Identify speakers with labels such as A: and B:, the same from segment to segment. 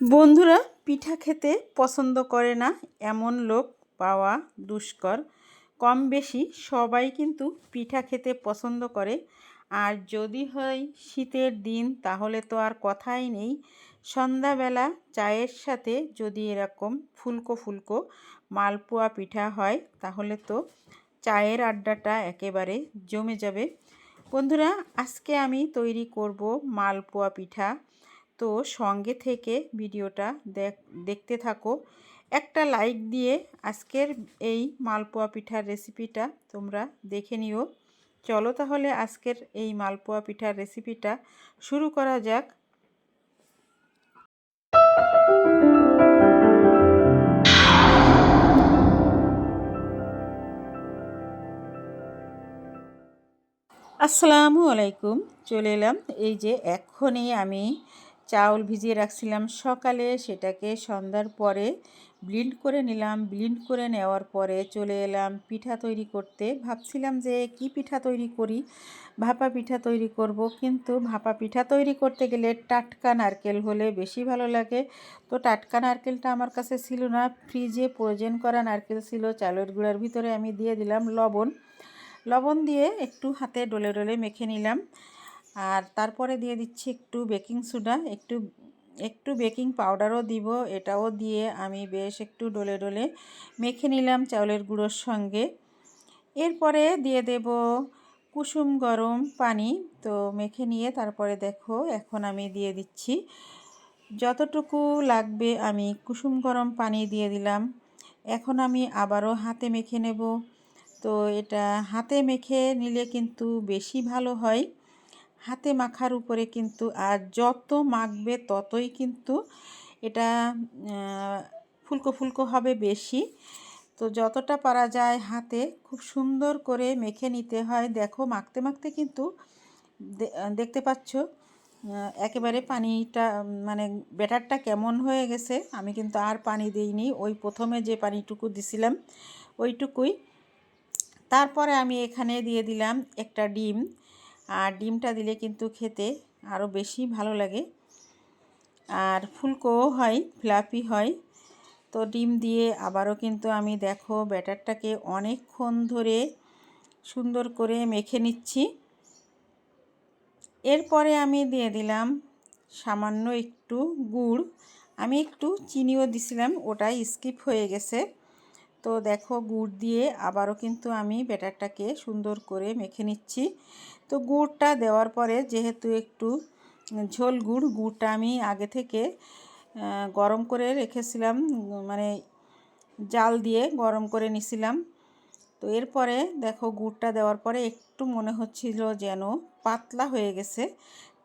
A: বন্ধুরা, পিঠা খেতে পছন্দ করে না এমন লোক পাওয়া দুষ্কর। কম বেশি সবাই কিন্তু পিঠা খেতে পছন্দ করে। আর যদি হয় শীতের দিন, তাহলে তো আর কথাই নেই। সন্ধ্যাবেলা চায়ের সাথে যদি এরকম ফুলকো ফুলকো মালপোয়া পিঠা হয়, তাহলে তো চায়ের আড্ডাটা একেবারে জমে যাবে। বন্ধুরা, আজকে আমি তৈরি করব মালপোয়া পিঠা। তো সঙ্গে থেকে ভিডিওটা দেখতে থাকো। একটা লাইক দিয়ে আজকের এই মালপোয়া পিঠার রেসিপিটা তোমরা দেখে নিও। চলো তাহলে আজকের এই মালপোয়া পিঠার রেসিপিটা শুরু করা যাক। আসসালামু আলাইকুম। চলে এলাম। এই যে এক্ষণে আমি চাউল ভিজিয়ে রাখছিলাম সকালে, সেটাকে সন্ধ্যার পরে ব্লিন্ড করে নিলাম। ব্লিন্ড করে নেওয়ার পরে চলে এলাম পিঠা তৈরি করতে। ভাবছিলাম যে কি পিঠা তৈরি করি? ভাপা পিঠা তৈরি করব, কিন্তু ভাপা পিঠা তৈরি করতে গেলে টাটকা নারকেল হলে বেশি ভালো লাগে। তো টাটকা নারকেলটা আমার কাছে ছিল না। ফ্রিজে প্রয়োজন করা নারকেল ছিল, চালের গুঁড়ার ভিতরে আমি দিয়ে দিলাম লবণ। লবণ দিয়ে একটু হাতে ডলে ডলে মেখে নিলাম। আর তারপরে দিয়ে দিচ্ছি একটু বেকিং সোডা, একটু একটু বেকিং পাউডারও দিব, এটাও দিয়ে আমি বেশ একটু ডলে ডলে মেখে নিলাম চাউলের গুঁড়োর সঙ্গে। এরপরে দিয়ে দেব কুসুম গরম পানি, তো মেখে নিয়ে তারপরে দেখো এখন আমি দিয়ে দিচ্ছি। যতটুকু লাগবে আমি কুসুম গরম পানি দিয়ে দিলাম। এখন আমি আবারও হাতে মেখে নেব। তো এটা হাতে মেখে নিলে কিন্তু বেশি ভালো হয়। হাতে মাখার উপরে কিন্তু, আর যত মাখবে ততই কিন্তু এটা ফুলকো ফুলকো হবে বেশি। তো যতটা পারা যায় হাতে, খুব সুন্দর করে মেখে নিতে হয়। দেখো, মাখতে মাখতে কিন্তু দেখতে পাচ্ছ একেবারে পানিটা মানে ব্যাটারটা কেমন হয়ে গেছে। আমি কিন্তু আর পানি দিইনি, ওই প্রথমে যে পানিটুকু দিছিলাম, ওইটুকুই। তারপরে আমি এখানে দিয়ে দিলাম একটা ডিম। আর ডিমটা দিলে কিন্তু খেতে আরও বেশি ভালো লাগে। আর ফুলকোও হয় ফ্লাপি হয়। তো ডিম দিয়ে আবারও কিন্তু আমি দেখো ব্যাটারটাকে অনেকক্ষণ ধরে সুন্দর করে মেখে নিচ্ছি। এরপরে আমি দিয়ে দিলাম সামান্য একটু গুড়। আমি একটু চিনিও দিছিলাম, ওটাই স্কিপ হয়ে গেছে। তো দেখো গুড় দিয়ে আবারও কিন্তু আমি ব্যাটারটাকে সুন্দর করে মেখে নিচ্ছি। তো গুড়টা দেওয়ার পরে যেহেতু একটু ঝোল গুড়, গুড়টা আমি আগে থেকে গরম করে রেখেছিলাম মানে জাল দিয়ে গরম করে নিছিলাম। তো এরপরে দেখো গুড়টা দেওয়ার পরে একটু মনে হচ্ছিল যেন পাতলা হয়ে গেছে,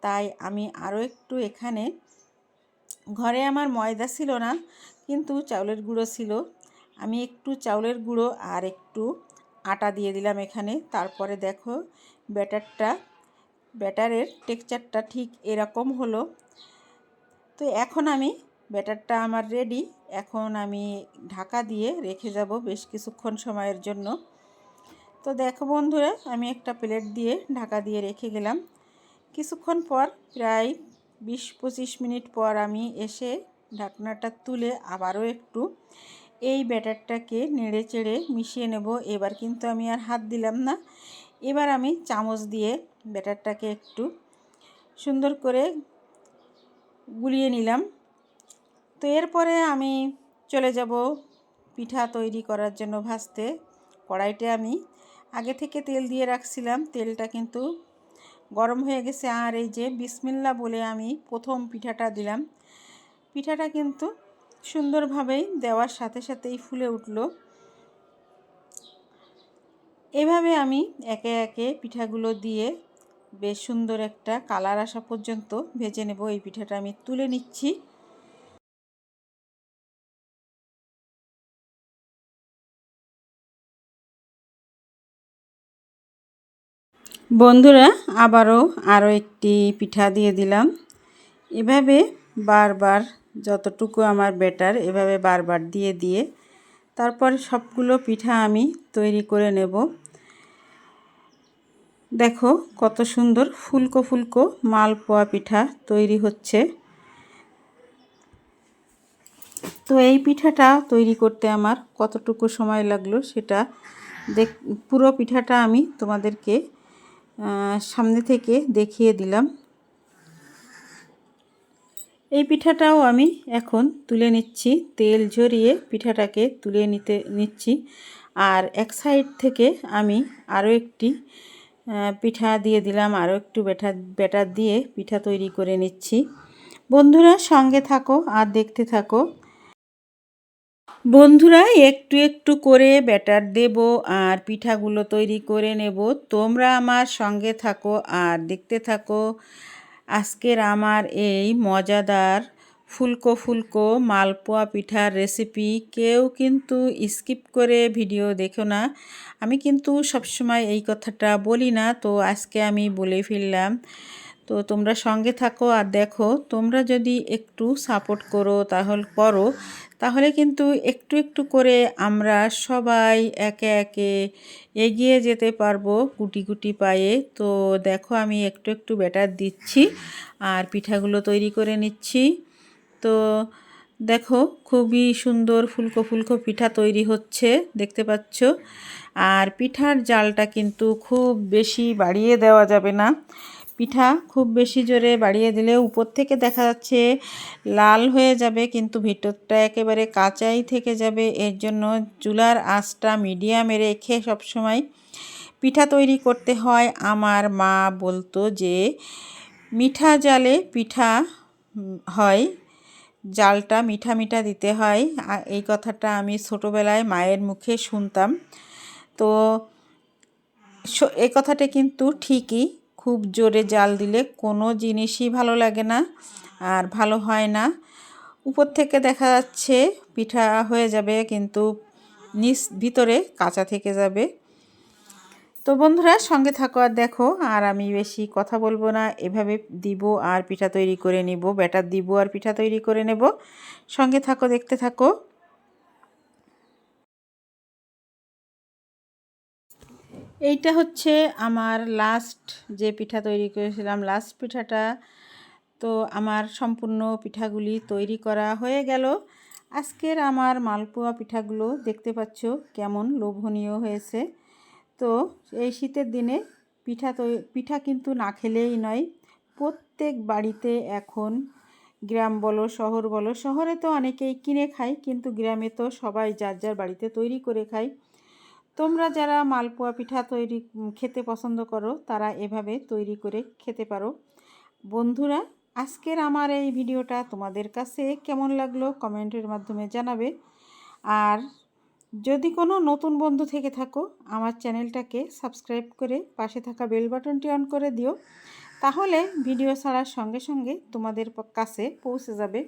A: তাই আমি আরও একটু এখানে, ঘরে আমার ময়দা ছিল না, কিন্তু চাউলের গুঁড়ো ছিল। আমি একটু চাউলের গুঁড়ো আর একটু আটা দিয়ে দিলাম এখানে। তারপরে দেখো, ব্যাটারটা, ব্যাটারের টেক্সচারটা ঠিক এরকম হলো। তো এখন আমি ব্যাটারটা আমার রেডি। এখন আমি ঢাকা দিয়ে রেখে যাব বেশ কিছুক্ষণ সময়ের জন্য। তো দেখো বন্ধুরা, আমি একটা প্লেট দিয়ে ঢাকা দিয়ে রেখে গেলাম। কিছুক্ষণ পর, প্রায় বিশ পঁচিশ মিনিট পর আমি এসে ঢাকনাটা তুলে আবারও একটু এই ব্যাটারটাকে নেড়ে চেড়ে মিশিয়ে নেব। এবার কিন্তু আমি আর হাত দিলাম না। এবার আমি চামচ দিয়ে ব্যাটারটাকে একটু সুন্দর করে গুলিয়ে নিলাম। তো এরপরে আমি চলে যাব পিঠা তৈরি করার জন্য ভাজতে। কড়াইতে আমি আগে থেকে তেল দিয়ে রাখছিলাম। তেলটা কিন্তু গরম হয়ে গেছে। আর এই যে বিসমিল্লা বলে আমি প্রথম পিঠাটা দিলাম। পিঠাটা কিন্তু সুন্দরভাবেই দেওয়ার সাথে সাথেই ফুলে উঠল। এভাবে আমি একে একে পিঠাগুলো দিয়ে বেশ সুন্দর একটা কালার আসা পর্যন্ত ভেজে নেব। এই পিঠাটা আমি তুলে নিচ্ছি। বন্ধুরা, আবারও আরও একটি পিঠা দিয়ে দিলাম। এভাবে বারবার যতটুকু আমার বেটার, এভাবে বারবার দিয়ে দিয়ে। তারপর সবগুলো পিঠা আমি তৈরি করে নেব। দেখো কত সুন্দর ফুলকো ফুলকো মালপোয়া পিঠা তৈরি হচ্ছে। তো এই পিঠাটা তৈরি করতে আমার কতটুকু সময় লাগল সেটা দেখ, পুরো পিঠাটা আমি তোমাদেরকে সামনে থেকে দেখিয়ে দিলাম। এই পিঠাটাও আমি এখন তুলে নিচ্ছি। তেল ঝরিয়ে পিঠাটাকে তুলে নিতে নিচ্ছি। আর এক সাইড থেকে আমি আরও একটি পিঠা দিয়ে দিলাম। আরও একটু বেটা ব্যাটার দিয়ে পিঠা তৈরি করে নিচ্ছি। বন্ধুরা, সঙ্গে থাকো আর দেখতে থাকো। বন্ধুরা, একটু একটু করে ব্যাটার দেব আর পিঠাগুলো তৈরি করে নেব। তোমরা আমার সঙ্গে থাকো আর দেখতে থাকো। আজকের আমার এই মজাদার ফুলকো ফুলকো মালপোয়া পিঠার রেসিপি কেউ কিন্তু স্কিপ করে ভিডিও দেখো না। আমি কিন্তু সবসময় এই কথাটা বলি না, তো আজকে আমি বলে ফেললাম। তো তোমরা সঙ্গে থাকো আর দেখো, তোমরা যদি একটু সাপোর্ট করো তাহলে করো, তাহলে কিন্তু একটু একটু করে আমরা সবাই একে একে এগিয়ে যেতে পারব গুটি গুটি পায়ে। তো দেখো আমি একটু একটু ব্যাটার দিচ্ছি আর পিঠাগুলো তৈরি করে নিচ্ছি। তো দেখো খুবই সুন্দর ফুলকো ফুলকো পিঠা তৈরি হচ্ছে, দেখতে পাচ্ছ? আর পিঠার জালটা কিন্তু খুব বেশি বাড়িয়ে দেওয়া যাবে না। পিঠা খুব বেশি জোরে বাড়িয়ে দিলে উপর থেকে দেখা যাচ্ছে লাল হয়ে যাবে, কিন্তু ভিতরটা একেবারে কাঁচাই থেকে যাবে। এর জন্য চুলার আঁচটা মিডিয়ামে রেখে সবসময় পিঠা তৈরি করতে হয়। আমার মা বলতো যে, মিঠা জালে পিঠা হয়, জালটা মিঠা মিঠা দিতে হয়। এই কথাটা আমি ছোটোবেলায় মায়ের মুখে শুনতাম। তো এই কথাটা কিন্তু ঠিকই। খুব জোরে জাল দিলে কোনো জিনিসই ভালো লাগে না আর ভালো হয় না। উপর থেকে দেখা যাচ্ছে পিঠা হয়ে যাবে, কিন্তু নিচ ভিতরে কাঁচা থেকে যাবে। তো বন্ধুরা, সঙ্গে থাকো আর দেখো, আর আমি বেশি কথা বলব না। এভাবে দিব আর পিঠা তৈরি করে নিব, ব্যাটার দিব আর পিঠা তৈরি করে নেব। সঙ্গে থাকো, দেখতে থাকো। এইটা হচ্ছে আমার লাস্ট যে পিঠা তৈরি করেছিলাম লাস্ট পিঠাটা। তো আমার সম্পূর্ণ পিঠাগুলি তৈরি করা হয়ে গেল। আজকের আমার মালপোয়া পিঠাগুলো দেখতে পাচ্ছ কেমন লোভনীয় হয়েছে। তো এই শীতের দিনে পিঠা পিঠা কিন্তু না খেলেই নয়, প্রত্যেক বাড়িতে এখন গ্রাম বলো, শহর বলো, শহরে তো অনেকেই কিনে খায়, কিন্তু গ্রামে তো সবাই যার যার বাড়িতে তৈরি করে খায়। তোমরা যারা মালপোয়া পিঠা তৈরি খেতে পছন্দ করো, তারা এভাবে তৈরি করে খেতে পারো। বন্ধুরা, আজকের আমার এই ভিডিওটা তোমাদের কাছে কেমন লাগল কমেন্টের মাধ্যমে জানাবে। আর যদি কোনো নতুন বন্ধু থেকে থাকো, আমার চ্যানেলটাকে সাবস্ক্রাইব করে পাশে থাকা বেল বাটনটি অন করে দিও। তাহলে ভিডিও ছাড়ার সঙ্গে সঙ্গে তোমাদের কাছে পৌঁছে যাবে।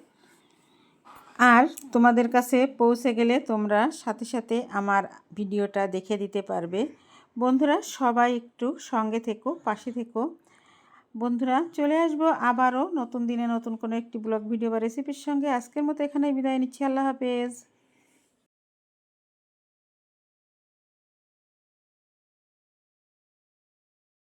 A: আর তোমাদের কাছে পৌঁছে গেলে তোমরা সাথে সাথে আমার ভিডিওটা দেখে দিতে পারবে। বন্ধুরা, সবাই একটু সঙ্গে থেকো, পাশে থেকো। বন্ধুরা, চলে আসব আবারও নতুন দিনে নতুন কোনো একটি ব্লগ, ভিডিও বা রেসিপির সঙ্গে। আজকের মতো এখানে বিদায় নিচ্ছি। আল্লাহ হাফেজ।